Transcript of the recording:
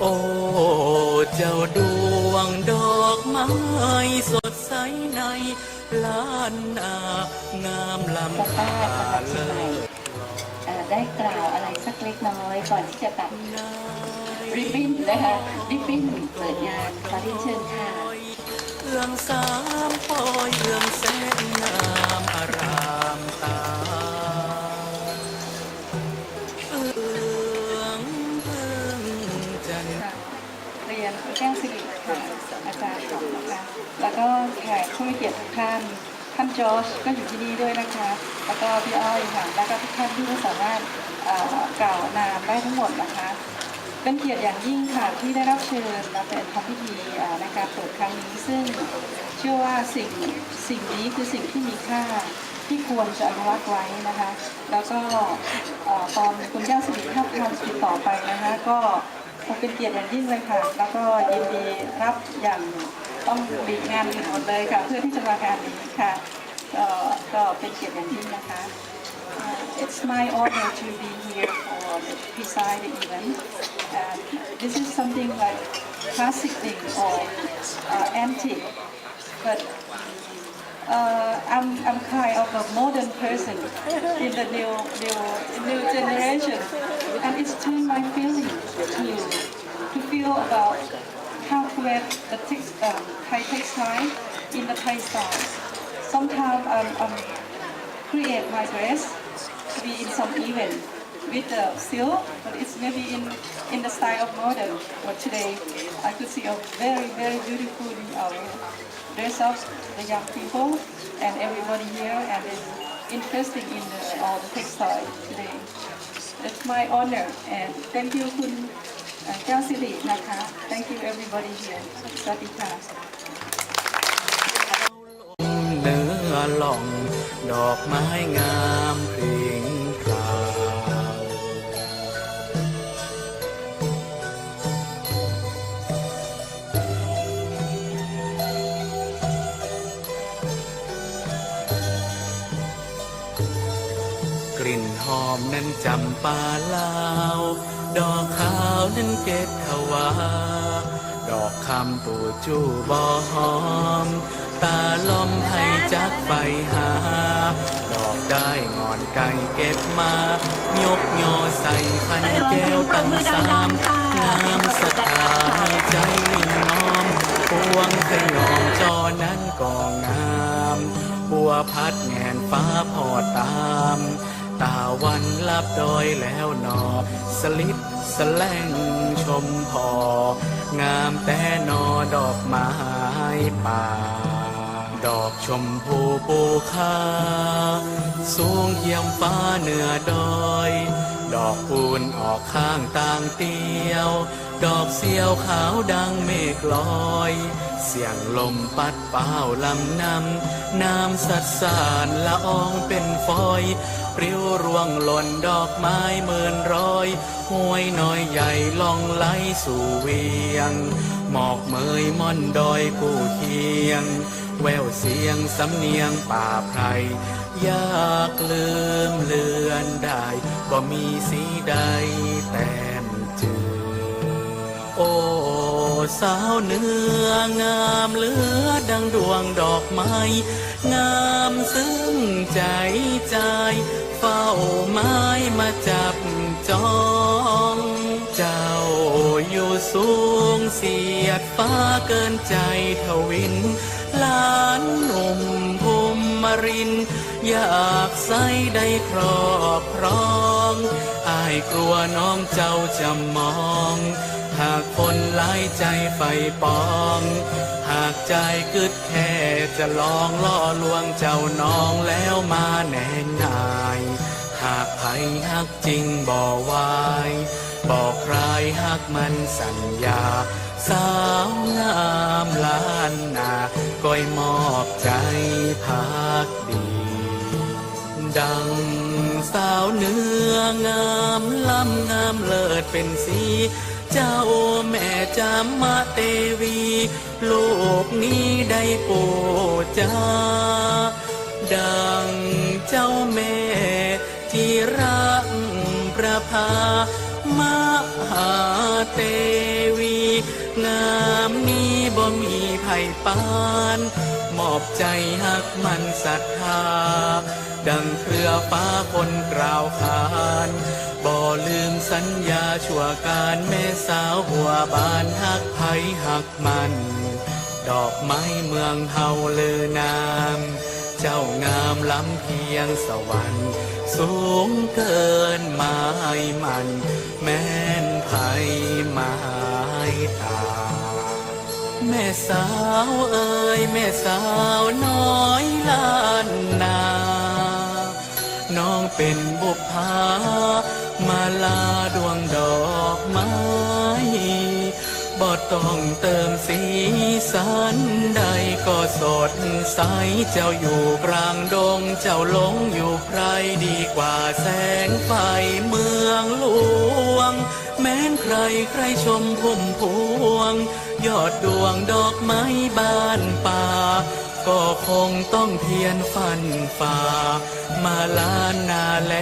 โอ้เจ้าดวงดอกไม้สดใสในล้านนางามลำป้าค่าเชียได้กล่าวอะไรสักเล็กน้อยก่อนที่จะตัดริบบิ้นนะคะริบบิ้นเปิดงานขอเรียนเชิญค่ะเอื้องสามปอยเอื้องแสนงามอาราม ท่านท่านจอร์จก็อยู่ที่นี่ด้วยนะคะ แล้วก็พี่อ้อยค่ะ แล้วก็ทุกท่านที่สามารถกล่าวนามได้ทั้งหมดนะคะ เป็นเกียรติอย่างยิ่งค่ะที่ได้รับเชิญมาเป็นทำพิธีในการเปิดครั้งนี้ซึ่งเชื่อว่าสิ่งสิ่งนี้คือสิ่งที่มีค่าที่ควรจะอนุรักษ์ไว้นะคะ แล้วก็ตอนคุณแก้วสิริถ้าทำติดต่อไปนะคะ ก็คงเป็นเกียรติอย่างยิ่งเลยค่ะ แล้วก็ยินดีรับอย่าง ต้องดีกงานอื่นหมดเลยค่ะ เพื่อที่จะมางานนี้ค่ะก็ก็เป็นเกียรติอย่างยิ่งนะคะ Uh, it's my honor to be here for the beside the event. And this is something like classic thing or uh, antique, but uh, I'm I'm kind of a modern person in the new new new generation, and it's turned my feeling to to feel about calculate the text, um, Thai text in the Thai style. Sometimes um, um, create my dress to be in some event with the silk, but it's maybe in, in the style of modern. But today, I could see a very, very beautiful uh, dress of the young people and everybody here, and it's interesting in the, all the textile today. It's my honor, and thank you, Kun แก้วสิรินะคะ Thank you everybody here. สวัสดีค่ะเนื้อหล่อง ดอกไม้งามพริ้ง อมนั้นจำปาลาว ดอกขาวนั้นเกตขวา ดอกคำปูจูบอหอม ตาลมให้จักไปหา ดอกได้งอนไก่เก็บมายกยอใส่พันแก้วตั้งสามงามสถาให้ใจนิ่งน้อมพวงขยอมจอนั้นก็งาม บัวพัดแงนฟ้าพอตาม ตาวันลับดอยแล้วหนอ สลิดสแลงชมพองามแต่นอดอกไม้ป่า ดอกชมพูปูคาสูงเยี่ยมฟ้าเหนือดอย ดอกปูนออกข้างต่างเตียว ดอกเสียวขาวดังเมฆลอย เสียงลมปัดเป้าลำนำน้ำสัดสานละอองเป็นฟอย ปลิวร่วงหล่นดอกไม้เมินร้อยห้วยน้อยใหญ่ล่องไหลสู่เวียง หมอกเมยม่อนดอยกู้เคียง แววเสียงสำเนียงป่าไพรยากลืมเลือนได้บ่มีสีใดแต้มจือโอ้สาวเนื้องามเหลือดังดวงดอกไม้ งามซึ้งใจใจ เฝ้าไม้มาจับจองเจ้าอยู่สูงเสียดฟ้าเกินใจทวินหลานหนุ่มภูมิมริน อยากใส่ได้ครอบครอง อายกลัวน้องเจ้าจะมอง หากคนหลายใจไฟปอง หากใจกึดแค่จะลองล่อลวงเจ้าน้องแล้วมาแน่นาย หากไผหักจริงบ่วายบอกใครหักมันสัญญา สาวงามล้านนาก้อยมอบใจพักดีดัง สาวเนื้องามล้ำงามเลิศเป็นสี เจ้าแม่จามาเตวีลูกนี้ได้โปูจาดังเจ้าแม่ที่รักประภามาหาเตวี งามนี้บ่มีไผ่ปาน มอบใจหักมันศรัทธา ดังเครือฟ้าคนกล่าวขานบ่ลืมสัญญาชั่วการแม่สาวหัวบานหักไผหักมัน ดอกไม้เมืองเฮาเลือนาม เจ้างามล้ำเพียงสวรรค์สูงเกินไม้มัน แม่นไผไม้ตา แม่สาวเอ่ยแม่สาวน้อยล้านนา น้องเป็นบุพภามาลาดวงดอกไม้บ่ต้องเติมสีสันใดก็สดใส เจ้าอยู่กลางดง เจ้าหลงอยู่ใครดีกว่าแสงไฟเมืองหลวง แม้นใครใครชมพุ่มพวง ยอดดวงดอกไม้บานป่า ก็คงต้องเพียนฟันฝ่า มาลานนาแล